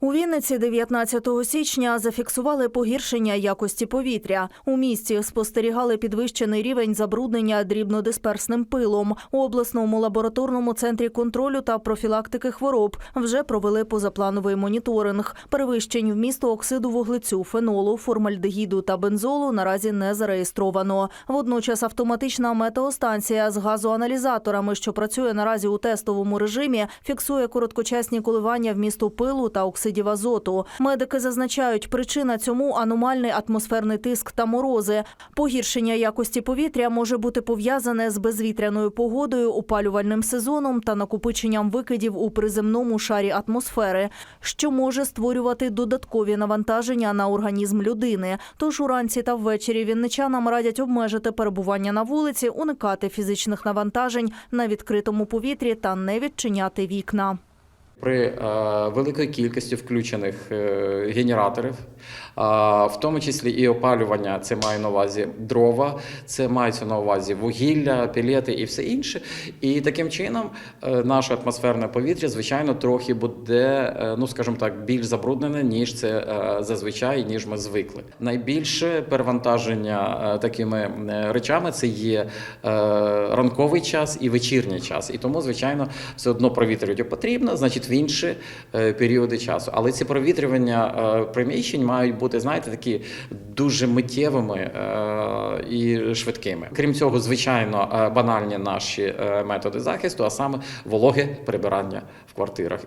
У Вінниці 19 січня зафіксували погіршення якості повітря. У місті спостерігали підвищений рівень забруднення дрібнодисперсним пилом. У обласному лабораторному центрі контролю та профілактики хвороб вже провели позаплановий моніторинг. Перевищень вмісту оксиду вуглецю, фенолу, формальдегіду та бензолу наразі не зареєстровано. Водночас автоматична метеостанція з газоаналізаторами, що працює наразі у тестовому режимі, фіксує короткочасні коливання вмісту пилу та оксидів азоту. Медики зазначають, причина цьому аномальний атмосферний тиск та морози. Погіршення якості повітря може бути пов'язане з безвітряною погодою, опалювальним сезоном та накопиченням викидів у приземному шарі атмосфери, що може створювати додаткові навантаження на організм людини. Тож уранці та ввечері вінничанам радять обмежити перебування на вулиці, уникати фізичних навантажень на відкритому повітрі та не відчиняти вікна. При е, великої кількості включених е, генераторів, в тому числі і опалювання, це маю на увазі дрова, це мається на увазі вугілля, пілети і все інше. І таким чином е, наше атмосферне повітря, звичайно, трохи буде, ну скажімо так, більш забруднене, ніж це зазвичай, ніж ми звикли. Найбільше перевантаження такими речами це є ранковий час і вечірній час. І тому, звичайно, все одно провітрювати потрібно, значить, в інші е, періоди часу. Але ці провітрювання е, приміщень мають бути, знаєте, такі дуже миттєвими е, і швидкими. Крім цього, звичайно, банальні наші методи захисту, а саме вологе прибирання в квартирах.